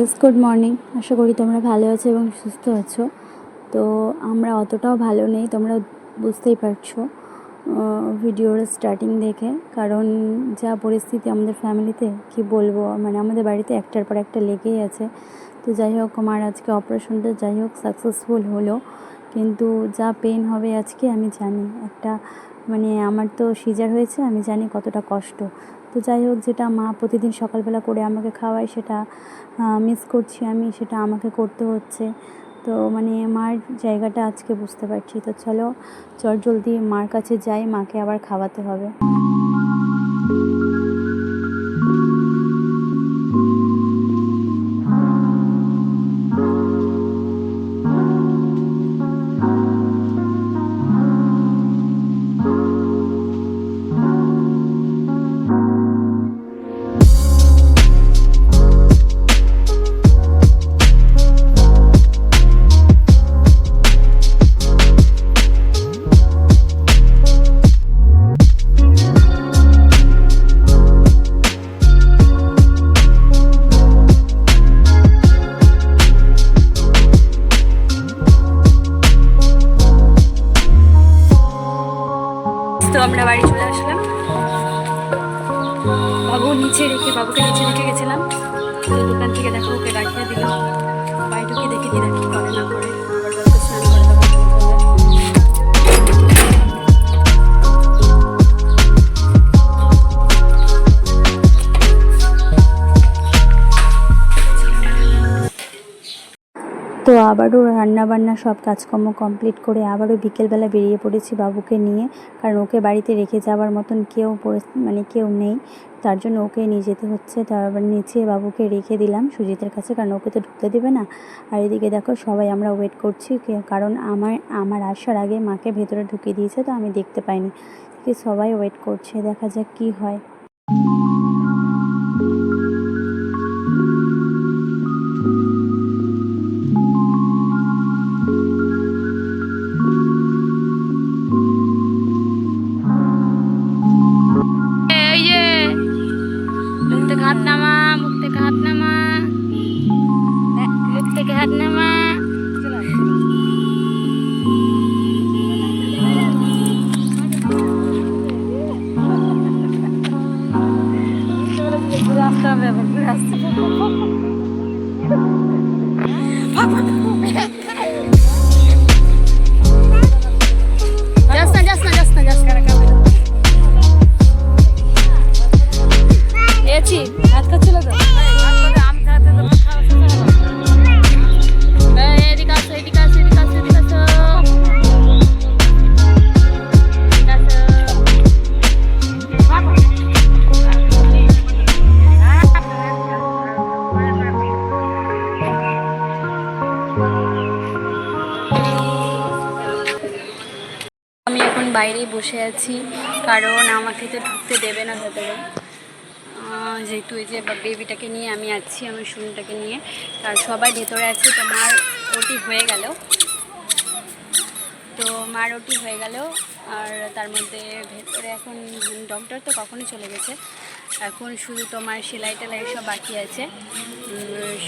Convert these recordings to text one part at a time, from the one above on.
Guys good morning আশা করি তোমরা ভালো আছো এবং সুস্থ আছো। তো আমরা অতটাও ভালো নেই, তোমরা বুঝতেই পারছ ভিডিওর স্টার্টিং দেখে। কারণ যা পরিস্থিতি আমাদের ফ্যামিলিতে কি বলব মানে আমাদের বাড়িতে একটার পর একটা লেগেই আছে। তো যাই হোক, আমার আজকে অপারেশনটা যাই হোক সাকসেসফুল হলো। কিন্তু যা পেন হবে আজকে আমি জানি। একটা মানে আমার তো সিজার হয়েছে, আমি জানি কতটা কষ্ট। তো যাই হোক, যেটা মা প্রতিদিন সকালবেলা করে আমাকে খাওয়ায় সেটা মিস করছি আমি, সেটা আমাকে করতে হচ্ছে। তো মানে মার জায়গাটা আজকে বুঝতে পারছি। তো চলো চট জলদি মার কাছে যাই, মাকে আবার খাওয়াতে হবে। বাবু নিচে রেখে, বাবুকে নিচে রেখে গেছিলাম। দোকান থেকে দেখো ওকে রাখিয়ে দিলাম। বাড়িটাকে দেখে দিলাম কি করে না করে। তো আবারও রান্নাবান্না সব কাজকর্ম কমপ্লিট করে আবারও বিকেলবেলা বেরিয়ে পড়েছি বাবুকে নিয়ে। কারণ ওকে বাড়িতে রেখে যাওয়ার মতন কেউ মানে কেউ নেই। তার জন্য ওকে নিয়ে যেতে হচ্ছে। তারপর নিচে বাবুকে রেখে দিলাম সুজিতের কাছে। কারণ ওকে তো ঢুকতে দেবে না। আর এদিকে দেখো সবাই আমরা ওয়েট করছি। কারণ আমার আমার আসার আগে মাকে ভেতরে ঢুকিয়ে দিয়েছে। তো আমি দেখতে পাইনি। সবাই ওয়েট করছে। দেখা যাক কি হয়। Tabii bak biraz. bak bak. বাইরেই বসে আছি, কারণ আমাকে তো ঢুকতে দেবে না ভেতরে। যেহেতু এই যে বেবিটাকে নিয়ে আমি আছি, আমার শুনটাকে নিয়ে। আর সবাই ভেতরে আছে, তো মার ওটি হয়ে গেল। তো মার ওটি হয়ে গেল, আর তার মধ্যে ভেতরে এখন ডক্টর তো কখনই চলে গেছে। এখন শুধু তোমার সেলাই টেলাই এসব বাকি আছে।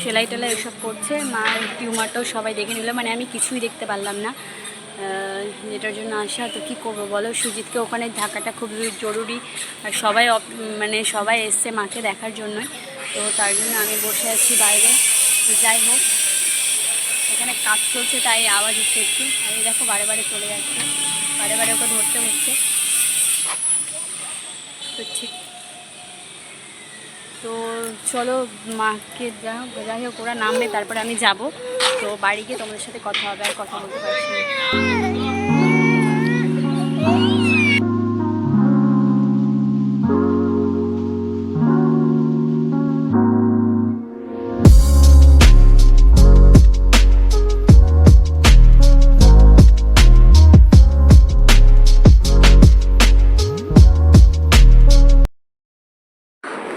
সেলাই টেলাই এসব করছে, মার টিউমারটাও সবাই দেখে নিল মানে আমি কিছুই দেখতে পারলাম না। যেটার জন্য আসা তো কী করব বলো? সুজিতকে ওখানে থাকাটা খুব জরুরি। আর সবাই মানে সবাই এসছে মাকে দেখার জন্যই। তো তার জন্য আমি বসে আছি বাইরে। যাই হোক, এখানে কাজ চলছে, তাই আওয়াজ হচ্ছে একটু। এই দেখো, বারে বারে চলে যাচ্ছে। বারে বারে ওকে ধরতে হচ্ছে। তো ঠিক তো চলো মাকে যা যাই হোক, ওরা নামবে, তারপরে আমি যাব। তো বাড়ি গিয়ে তোমাদের সাথে কথা হবে আর কথা বলতে পারছি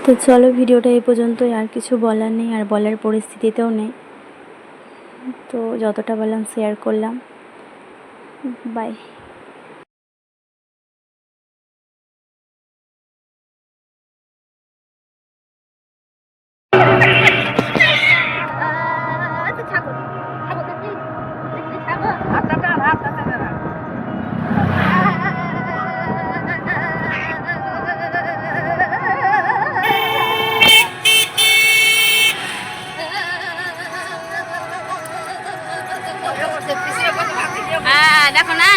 তো চলো ভিডিওটা এই পর্যন্তই, আর কিছু বলার নেই, আর বলার পরিস্থিতিতেও নেই। তো যতটা বললাম শেয়ার করলাম। বাই দেখো না